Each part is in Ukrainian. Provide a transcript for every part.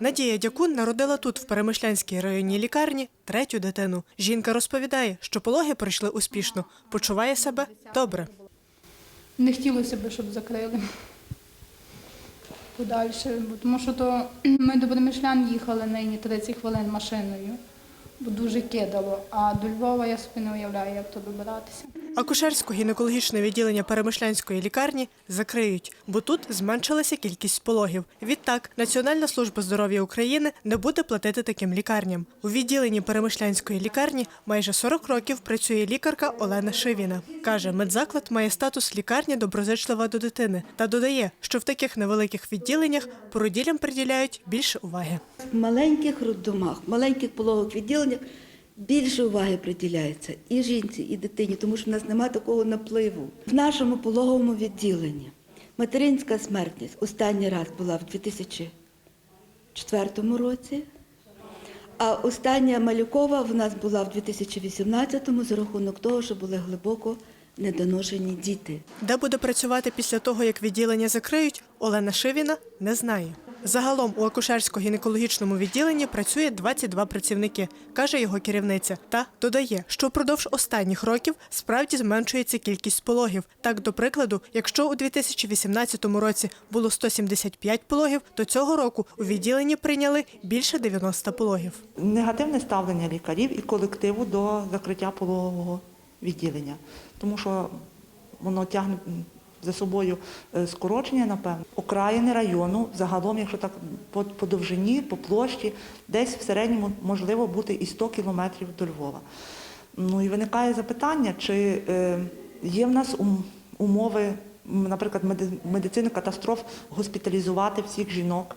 Надія Дякун народила тут, в Перемишлянській районній лікарні, третю дитину. Жінка розповідає, що пологи пройшли успішно, почуває себе добре. Не хотілося б, щоб закрили подальше, тому що то ми до Перемишлян їхали нині 30 хвилин машиною, бо дуже кидало. А до Львова я собі не уявляю, як то добиратися. Акушерсько-гінекологічне відділення Перемишлянської лікарні закриють, бо тут зменшилася кількість пологів. Відтак, Національна служба здоров'я України не буде платити таким лікарням. У відділенні Перемишлянської лікарні майже 40 років працює лікарка Олена Шивіна. Каже, медзаклад має статус лікарні доброзичлива до дитини та додає, що в таких невеликих відділеннях породілям приділяють більше уваги. В маленьких роддомах, маленьких пологових відділеннях більше уваги приділяється і жінці, і дитині, тому що в нас немає такого напливу. В нашому пологовому відділенні материнська смертність останній раз була в 2004 році, а остання малюкова в нас була в 2018-му за рахунок того, що були глибоко недоношені діти. Де буде працювати після того, як відділення закриють, Олена Шивіна не знає. Загалом у акушерсько-гінекологічному відділенні працює 22 працівники, каже його керівниця. Та додає, що впродовж останніх років справді зменшується кількість пологів. Так, до прикладу, якщо у 2018 році було 175 пологів, то цього року у відділенні прийняли більше 90 пологів. негативне ставлення лікарів і колективу до закриття пологового відділення, тому що воно тягне за собою е, скорочення, напевно. Окраїни району, загалом, якщо так по, по довжині, по площі, десь в середньому можливо бути і 100 кілометрів до Львова. Ну і виникає запитання, чи е, є в нас умови, наприклад, медицини катастроф госпіталізувати всіх жінок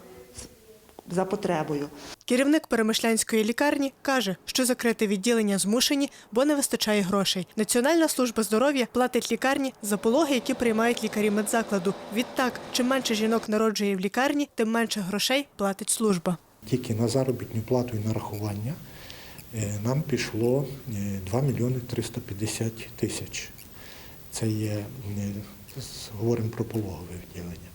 за потребою. Керівник Перемишлянської лікарні каже, що закрити відділення змушені, бо не вистачає грошей. Національна служба здоров'я платить лікарні за пологи, які приймають лікарі медзакладу. Відтак, чим менше жінок народжує в лікарні, тим менше грошей платить служба. Тільки на заробітну плату і нарахування е, нам пішло е, 2 мільйони 350 тисяч. Це є, е, говоримо про пологове відділення.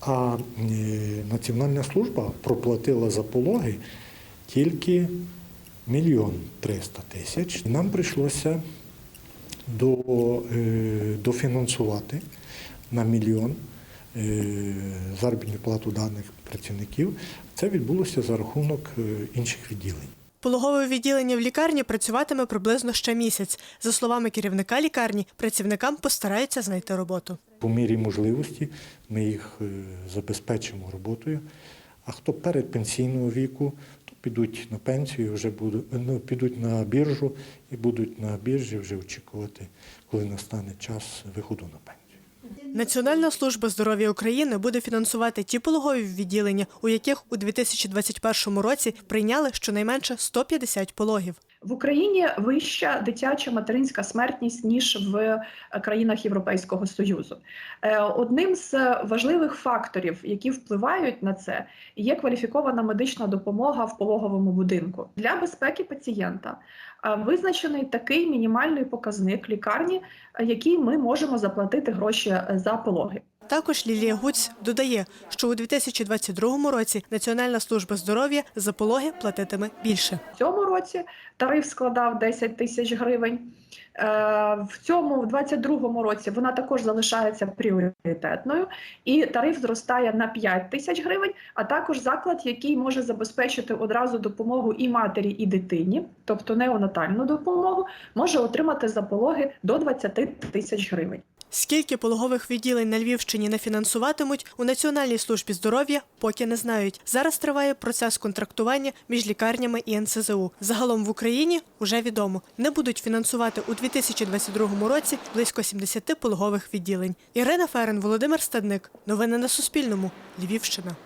А е, Національна служба проплатила за пологи тільки мільйон 300 тисяч. Нам прийшлося до, е, дофінансувати на мільйон е, заробітну плату даних працівників. Це відбулося за рахунок інших відділень. Пологове відділення в лікарні працюватиме приблизно ще місяць. За словами керівника лікарні, працівникам постараються знайти роботу. По мірі можливості ми їх е, забезпечимо роботою. А хто перед пенсійного віку, то підуть на пенсію, вже будуть, ну, підуть на біржу і будуть на біржі вже очікувати, коли настане час виходу на пенсію. Національна служба здоров'я України буде фінансувати ті пологові відділення, у яких у 2021 році прийняли щонайменше 150 пологів. В Україні вища дитяча материнська смертність ніж в е, країнах Європейського союзу. Е, Одним з важливих факторів, які впливають на це, є кваліфікована медична допомога в пологовому будинку для безпеки пацієнта. е, Визначений такий мінімальний показник лікарні, який ми можемо заплатити гроші за пологи. Також Лілія Гуць додає, що у 2022 році Національна служба здоров'я за пологи платитиме більше. В цьому році тариф складав 10 тисяч гривень. Е, В цьому, в 22-му році, вона також залишається пріоритетною, і тариф зростає на 5 тисяч гривень, а також заклад, який може забезпечити одразу допомогу і матері, і дитині, тобто неонатальну допомогу, може отримати за пологи до 20 тисяч гривень. Скільки пологових відділень на Львівщині не фінансуватимуть у Національній службі здоров'я, поки не знають. Зараз триває процес контрактування між лікарнями і НСЗУ. Загалом в Україні вже відомо не будуть фінансувати у 2022 році близько 70 пологових відділень. Ірина Ферен, Володимир Стадник. Новини на Суспільному. Львівщина.